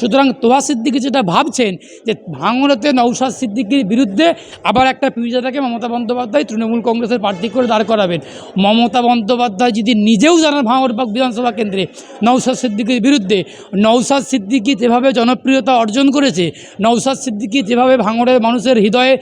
সুতরাং তোহা সিদ্দিকি যেটা ভাবছেন যে ভাঙড়তে নৌসাদ সিদ্দিকির বিরুদ্ধে আবার একটা পীরজাদাকে মমতা বন্দ্যোপাধ্যায় তৃণমূল কংগ্রেসের প্রার্থী করে দাঁড় করাবেন। মমতা বন্দ্যোপাধ্যায় যদি নিজেও জানান ভাঙড় বিধানসভা কেন্দ্রে নৌসাদ সিদ্দিকির বিরুদ্ধে নৌসাদ সিদ্দিকি যেভাবে জনপ্রিয়তা অর্জন করেছে নৌসাদ সিদ্দিকি যেভাবে ভাঙড়ের মানুষের হৃদয়ে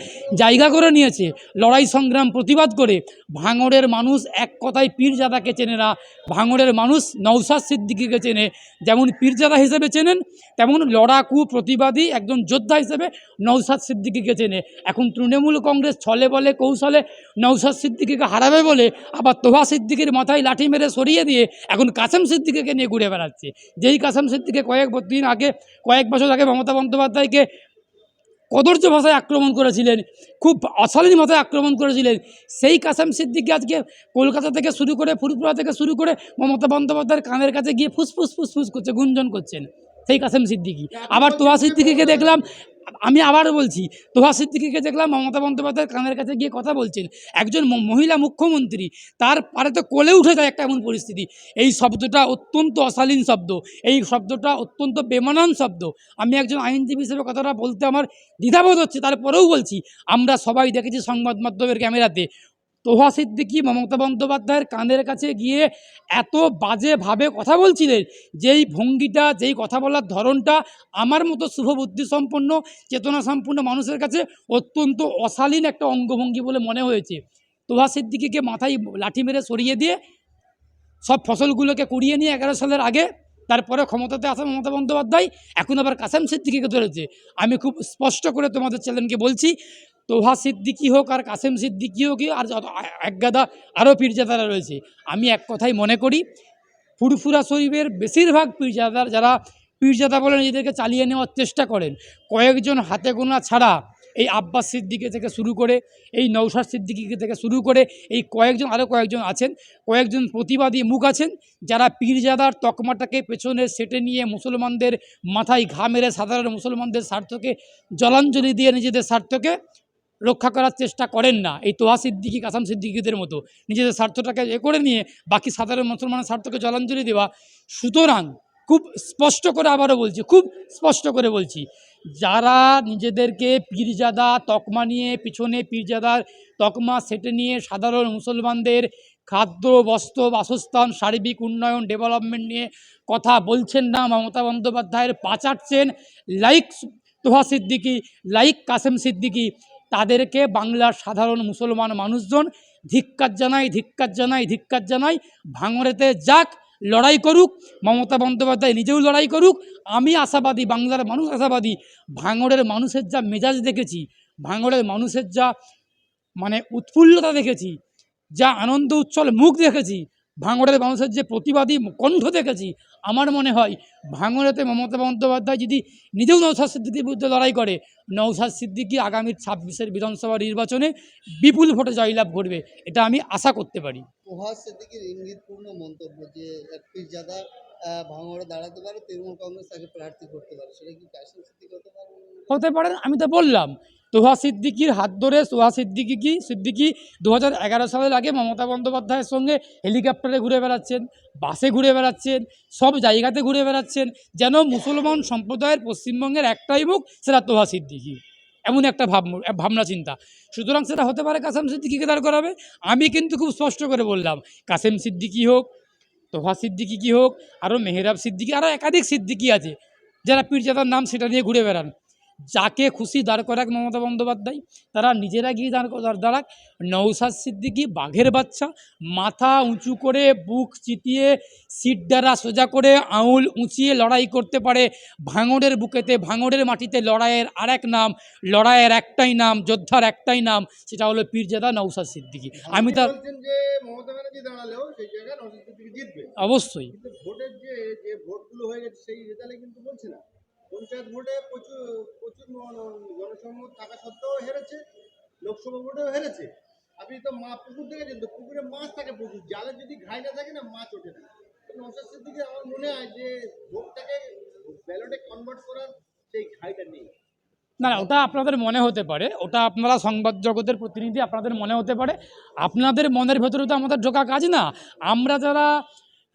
জায়গা করে নিয়েছে, লড়াই সংগ্রাম প্রতিবাদ করে, ভাঙড়ের মানুষ এক কথায় পীরজাদাকে চেনে না। ভাঙড়ের মানুষ নৌসাদ সিদ্দিকিকে চেনে, যেমন পীরজাদা হিসেবে চেনেন তেমন লড়াকু প্রতিবাদী একজন যোদ্ধা হিসেবে নৌসাদ সিদ্দিকিকে চেনে। এখন তৃণমূল কংগ্রেস ছলে বলে, কৌশলে নৌসাদ সিদ্দিকিকে হারাবে বলে আবার তোহা সিদ্দিকির মাথায় লাঠি মেরে সরিয়ে দিয়ে এখন কাসেম সিদ্দিকিকে নিয়ে ঘুরে বেড়াচ্ছে। যেই কাসেম সিদ্দিকে কয়েক দিন আগে, কয়েক বছর আগে মমতা বন্দ্যোপাধ্যায়কে কদর্য ভাষায় আক্রমণ করেছিলেন, খুব অশালীন ভাষায় আক্রমণ করেছিলেন, সেই কাসেম সিদ্দিকি আজকে কলকাতা থেকে শুরু করে ফুরপুরা থেকে শুরু করে মমতা বন্দ্যোপাধ্যায়ের কানের কাছে গিয়ে ফুসফুস ফুসফুস করছে, গুঞ্জন করছেন। সেই কাসেম সিদ্দিকি। আবার তোহা সিদ্দিকিকে দেখলাম, আমি আবারও বলছি, তোহা সিদ্দিকিকে দেখলাম মমতা বন্দ্যোপাধ্যায়ের কানের কাছে গিয়ে কথা বলছেন। একজন মহিলা মুখ্যমন্ত্রী, তার পারে তো কোলে উঠে যায় একটা এমন পরিস্থিতি। এই শব্দটা অত্যন্ত অশালীন শব্দ, এই শব্দটা অত্যন্ত বেমানান শব্দ। আমি একজন আইনজীবী হিসেবে কথাটা বলতে আমার দ্বিধাবোধ হচ্ছে, তারপরেও বলছি, আমরা সবাই দেখেছি সংবাদ মাধ্যমের ক্যামেরাতে তোহা সিদ্দিকি মমতা বন্দ্যোপাধ্যায়ের কানের কাছে গিয়ে এত বাজেভাবে কথা বলছিলেন যেই ভঙ্গিটা, যেই কথা বলার ধরনটা আমার মতো শুভবুদ্ধি সম্পন্ন, চেতনা সম্পন্ন মানুষের কাছে অত্যন্ত অশালীন একটা অঙ্গভঙ্গি বলে মনে হয়েছে। তোহা সিদ্দিকিকে মাথায় লাঠি মেরে সরিয়ে দিয়ে সব ফসলগুলোকে কুড়িয়ে নিয়ে এগারো সালের আগে তারপরে ক্ষমতাতে আসা মমতা বন্দ্যোপাধ্যায় এখন আবার কাসেম সিদ্দিকিকে ধরেছে। আমি খুব স্পষ্ট করে তোমাদের চ্যানেলকে বলছি তোহা সিদ্দিকি হোক আর কাসেম সিদ্দিকি হোক আর যত একগাদা আরও পীরজাদারা রয়েছে। আমি এক কথাই মনে করি, ফুরফুরা শরীফের বেশিরভাগ পীরজাদার যারা পীরজাদা বলে নিজেদেরকে চালিয়ে নেওয়ার চেষ্টা করেন, কয়েকজন হাতে গোনা ছাড়া এই আব্বাস সিদ্দিকি থেকে শুরু করে, এই নৌসাদ সিদ্দিকি থেকে শুরু করে এই কয়েকজন আরও কয়েকজন আছেন, কয়েকজন প্রতিবাদী মুখ আছেন যারা পীরজাদার তকমাটাকে পেছনে সেটে নিয়ে মুসলমানদের মাথায় ঘা মেরে সাধারণ মুসলমানদের স্বার্থকে জলাঞ্জলি দিয়ে নিজেদের স্বার্থকে রক্ষা করার চেষ্টা করেন না। এই তোহা সিদ্দিকি, কাসাম সিদ্দিকিদের মতো নিজেদের স্বার্থটাকে এ করে নিয়ে বাকি সাধারণ মুসলমানের স্বার্থকে জলাঞ্জলি দেওয়া। সুতরাং খুব স্পষ্ট করে আবারও বলছি, খুব স্পষ্ট করে বলছি, যারা নিজেদেরকে পীরজাদা তকমা নিয়ে, পিছনে পীরজাদার তকমা সেটে নিয়ে সাধারণ মুসলমানদের খাদ্য, বস্ত্র, বাসস্থান, সার্বিক উন্নয়ন, ডেভেলপমেন্ট নিয়ে কথা বলছেন না, মমতা বন্দ্যোপাধ্যায়ের পাচাটছেন লাইক তোহা সিদ্দিকি, লাইক কাসেম সিদ্দিকি তাদেরকে বাংলার সাধারণ মুসলমান মানুষজন ধিক্কার জানাই ধিক্কার জানাই ধিক্কার জানাই, ভাঙড়েতে যাক, লড়াই করুক, মমতা বন্দ্যোপাধ্যায় নিজেও লড়াই করুক, আমি আশাবাদী, বাংলার মানুষ আশাবাদী, ভাঙড়ের মানুষের যা মেজাজ দেখেছি, ভাঙড়ের মানুষের যা মানে উৎফুল্লতা দেখেছি, যা আনন্দ, উচ্ছল মুখ দেখেছি ভাঙড়ের মানুষের যে প্রতিবাদী কণ্ঠ দেখেছি আমার মনে হয় ভাঙড়েতে মমতা বন্দ্যোপাধ্যায় যদি নিজেও নৌসাদ সিদ্দিকির বিরুদ্ধে লড়াই করে নৌসাদ সিদ্দিকি আগামী ছাব্বিশের বিধানসভা নির্বাচনে বিপুল ভোটে জয়লাভ করবে এটা আমি আশা করতে পারি। সিদ্দিকির ইঙ্গিতপূর্ণ মন্তব্য যে পীরজাদা ভাঙড়ে দাঁড়াতে পারে তৃণমূল কংগ্রেস তাকে প্রার্থী করতে পারে সেটা কি কাশিম সিদ্দিক হতে পারে? হতে পারে আমি তো বললাম তোহা সিদ্দিকির হাত ধরে সোহা সিদ্দিকি কি? সিদ্দিকি দু হাজার এগারো সালের আগে মমতা বন্দ্যোপাধ্যায়ের সঙ্গে হেলিকপ্টারে ঘুরে বেড়াচ্ছেন, বাসে ঘুরে বেড়াচ্ছেন, সব জায়গাতে ঘুরে বেড়াচ্ছেন, যেন মুসলমান সম্প্রদায়ের পশ্চিমবঙ্গের একটাই মুখ, সেটা তোহা সিদ্দিকি। এমন একটা ভাব, ভাবনা চিন্তা। সুতরাং সেটা হতে পারে কাসেম সিদ্দিকিকে দাঁড় করাবে। আমি কিন্তু খুব স্পষ্ট করে বললাম, কাসেম সিদ্দিকি হোক, তোহা সিদ্দিকি কি হোক, আরও মেহরাব সিদ্দিকি, আরও একাধিক সিদ্দিকি আছে, যারা পীরজাদার নাম সেটা নিয়ে ঘুরে বেড়ান। যাকে খুশি দাঁড় করাক মমতা বন্দ্যোপাধ্যায় তারা নিজেরা গিয়ে দাঁড় দাঁড়- দাঁড়াক নৌসাদ সিদ্দিকি বাঘের বাচ্চা মাথা উঁচু করে বুক চিতিয়ে সিট দ্বারা সোজা করে আঙুল উঁচিয়ে লড়াই করতে পারে। ভাঙড়ের বুকেতে ভাঙড়ের মাটিতে লড়াইয়ের আর এক নাম লড়াইয়ের একটাই নাম যোদ্ধার একটাই নাম সেটা হলো পীরজাদা নৌসাদ সিদ্দিকি। আমি তার অবশ্যই। ভোটের যে যে ভোটগুলো হয়ে গেছে সেই রেজাল্টে কিন্তু বলছে না। পঞ্চায়েত ভোটে প্রচুর প্রচুর জন- জনসম্মত থাকা সত্ত্বেও হেরেছে, লোকসভা ভোটেও হেরেছে। আপনি তো মা পুকুর দেখেছেন তো পুকুরে মাছ থাকে প্রচুর, জালে যদি ঘাই না থাকে না, মাছ ওঠে না। তো নশাদ সিদ্দিকি আমার মনে হয় যে ভোটটাকে ব্যালটে কনভার্ট করার সেই ঘাইটা নেই। না না, ওটা আপনাদের মনে হতে পারে, ওটা আপনারা সংবাদ জগতের প্রতিনিধি আপনাদের মনে হতে পারে। আপনাদের মনের ভেতরে তো আমাদের ঢোকা কাজ না। আমরা যারা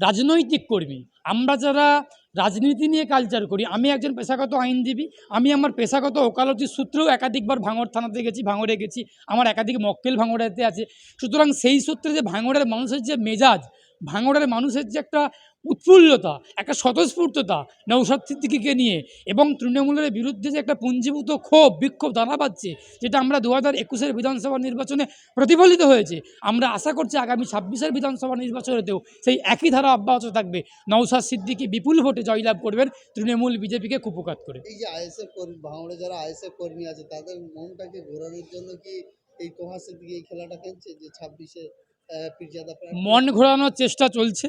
রাজনৈতিক কর্মী, আমরা যারা রাজনীতি নিয়ে কালচার করি। আমি একজন পেশাগত আইনজীবী, আমি আমার পেশাগত ওকালতির সূত্রেও একাধিকবার ভাঙর থানাতে গেছি, ভাঙড়ে গেছি, আমার একাধিক মক্কেল ভাঙড়াতে আছে। সুতরাং সেই সূত্রে যে ভাঙড়ের মানুষের যে মেজাজ, ভাঙড়ের মানুষের যে একটা উৎফুল্লতা একটা স্বতঃস্ফূর্ততা নৌসাদ সিদ্দিকিকে নিয়ে। এবং তৃণমূলের বিরুদ্ধে যে একটা পুঞ্জীভূত ক্ষোভ বিক্ষোভ দানা পাচ্ছে যেটা আমরা দু হাজার একুশের বিধানসভা নির্বাচনে প্রতিফলিত হয়েছে। আমরা আশা করছি আগামী ছাব্বিশের বিধানসভা নির্বাচনেতেও সেই একই ধারা অব্যাহত থাকবে। নৌসাদ সিদ্দিকি বিপুল ভোটে জয়লাভ করবেন তৃণমূল বিজেপিকে কুপকাত করে। এই যে আইএসএফ কর্মী ভাঙড়ে যারা আইএসএফ কর্মী আছে তাদের মনটাকে ঘোরানোর জন্য কি এই তোহাসের দিকে এই খেলাটা খেলছে যে ছাব্বিশে মন ঘোরানোর চেষ্টা চলছে।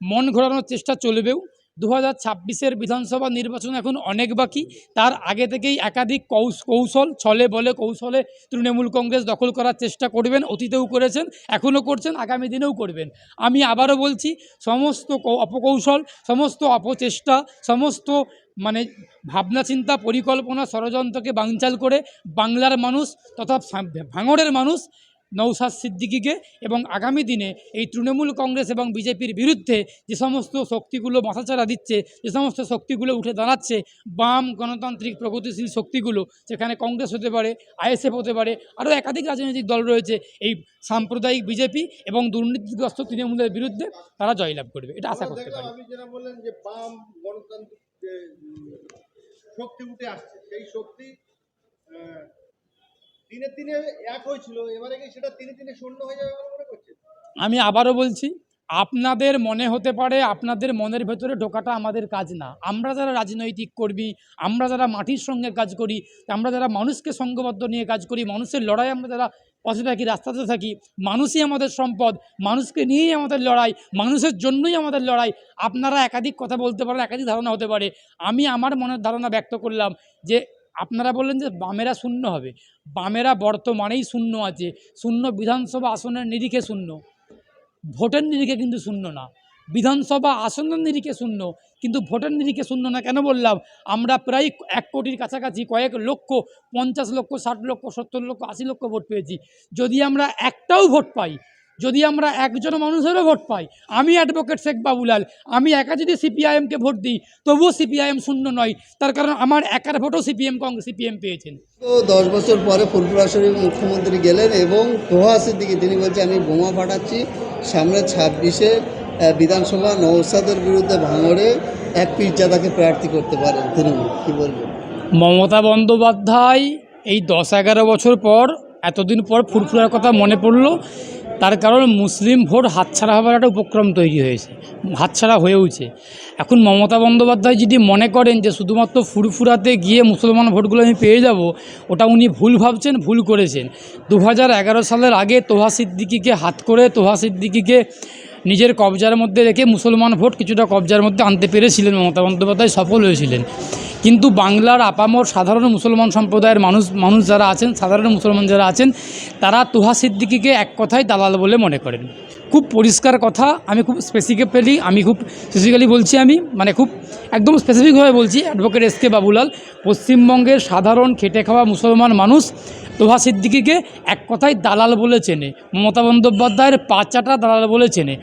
মন ঘোরানোর চেষ্টা চলবেও। দু হাজার ছাব্বিশের বিধানসভা নির্বাচন এখন অনেক বাকি। তার আগে থেকেই একাধিক কৌশ কৌশল, ছলে বলে কৌশলে তৃণমূল কংগ্রেস দখল করার চেষ্টা করবেন, অতীতেও করেছেন, এখনও করছেন, আগামী দিনেও করবেন। আমি আবারও বলছি, সমস্ত অপকৌশল, সমস্ত অপচেষ্টা, সমস্ত মানে ভাবনা চিন্তা পরিকল্পনা, ষড়যন্ত্রকে বানচাল করে বাংলার মানুষ তথা ভাঙড়ের মানুষ নৌসাদ সিদ্দিকিকে এবং আগামী দিনে এই তৃণমূল কংগ্রেস এবং বিজেপির বিরুদ্ধে যে সমস্ত শক্তিগুলো মাথাচাড়া দিচ্ছে, যে সমস্ত শক্তিগুলো উঠে দাঁড়াচ্ছে, বাম গণতান্ত্রিক প্রগতিশীল শক্তিগুলো সেখানে কংগ্রেস হতে পারে, আইএসএফ হতে পারে, আরও একাধিক রাজনৈতিক দল রয়েছে, এই সাম্প্রদায়িক বিজেপি এবং দুর্নীতিগ্রস্ত তৃণমূলের বিরুদ্ধে তারা জয়লাভ করবে। এটা আশা করতে পারি। শক্তি উঠে আসছে, সেই শক্তি দিনে দিনে এক হয়েছিল, এবারে কি সেটা দিনে দিনে শূন্য হয়ে যাবে মনে করছে আমি আবারও বলছি, আপনাদের মনে হতে পারে আপনাদের মনের ভেতরে ঢোকাটা আমাদের কাজ না। আমরা যারা রাজনৈতিক কর্মী, আমরা যারা মাটির সঙ্গে কাজ করি, আমরা যারা মানুষকে সঙ্গবদ্ধ নিয়ে কাজ করি, মানুষের লড়াই আমরা যারা পথে থাকি, রাস্তাতে থাকি, মানুষই আমাদের সম্পদ, মানুষকে নিয়েই আমাদের লড়াই, মানুষের জন্যই আমাদের লড়াই। আপনারা একাধিক কথা বলতে পারেন, একাধিক ধারণা হতে পারে। আমি আমার মনের ধারণা ব্যক্ত করলাম যে আপনারা বললেন যে বামেরা শূন্য হবে। বামেরা বর্তমানেই শূন্য আছে। শূন্য বিধানসভা আসনের নিরিখে শূন্য। ভোটের নিরিখে কিন্তু শূন্য না। বিধানসভা আসনের নিরিখে শূন্য। কিন্তু ভোটের নিরিখে শূন্য না কেন বললাম? আমরা প্রায় এক কোটির কাছাকাছি কয়েক লক্ষ, পঞ্চাশ লক্ষ, ষাট লক্ষ, সত্তর লক্ষ, আশি লক্ষ ভোট পেয়েছি। যদি আমরা একটাও ভোট পাই যদি আমরা একজন মানুষেরও ভোট পাই আমি অ্যাডভোকেট শেখ বাবুলাল আমি একা যদি সিপিআইএমকে ভোট দিই তবুও সিপিআইএম শূন্য নয়। তার কারণ আমার একার ভোটও সিপিএম কংগ্রেস সিপিএম পেয়েছেন। তো দশ বছর পরে ফুরফুরা শরীফ মুখ্যমন্ত্রী গেলেন এবং তোহাসের দিকে তিনি বলছেন আমি বোমা ফাটাচ্ছি। সামনে ছাব্বিশে বিধানসভা নৌসাদের বিরুদ্ধে ভাঙড়ে এক পীরজাদাকে প্রার্থী করতে পারেন তৃণমূল। কি বলবেন? মমতা বন্দ্যোপাধ্যায় এই দশ এগারো বছর পর এতদিন পর ফুরফুরার কথা মনে পড়ল। তার কারণ মুসলিম ভোট হাতছাড়া হবার একটা উপক্রম তৈরি হয়েছে, হাতছাড়া হয়েওছে। এখন মমতা বন্দ্যোপাধ্যায় যদি মনে করেন যে শুধুমাত্র ফুরফুরাতে গিয়ে মুসলমান ভোটগুলো আমি পেয়ে যাব, ওটা উনি ভুল ভাবছেন, ভুল করেছেন। দু হাজার এগারো সালের আগে তোহা সিদ্দিকিকে হাত করে, তোহা সিদ্দিকিকে নিজের কবজার মধ্যে রেখে মুসলমান ভোট কিছুটা কবজার মধ্যে আনতে পেরেছিলেন মমতা বন্দ্যোপাধ্যায়, সফল হয়েছিলেন। কিন্তু বাংলার আপামর সাধারণ মুসলমান সম্প্রদায়ের মানুষ মানুষ যারা আছেন, সাধারণ মুসলমান যারা আছেন, তারা তোহা সিদ্দিকিকে এক কথায় দালাল বলে মনে করেন। খুব পরিষ্কার কথা, আমি খুব স্পেসিফিক্যালি আমি খুব স্পেসিফিক্যালি বলছি আমি মানে খুব একদম স্পেসিফিকভাবে বলছি অ্যাডভোকেট এস কে বাবুলাল, পশ্চিমবঙ্গের সাধারণ খেটে খাওয়া মুসলমান মানুষ তোহা সিদ্দিকিকে এক কথায় দালাল বলে চেনে। মমতা বন্দ্যোপাধ্যায়ের পাচাটা দালাল বলে চেনে।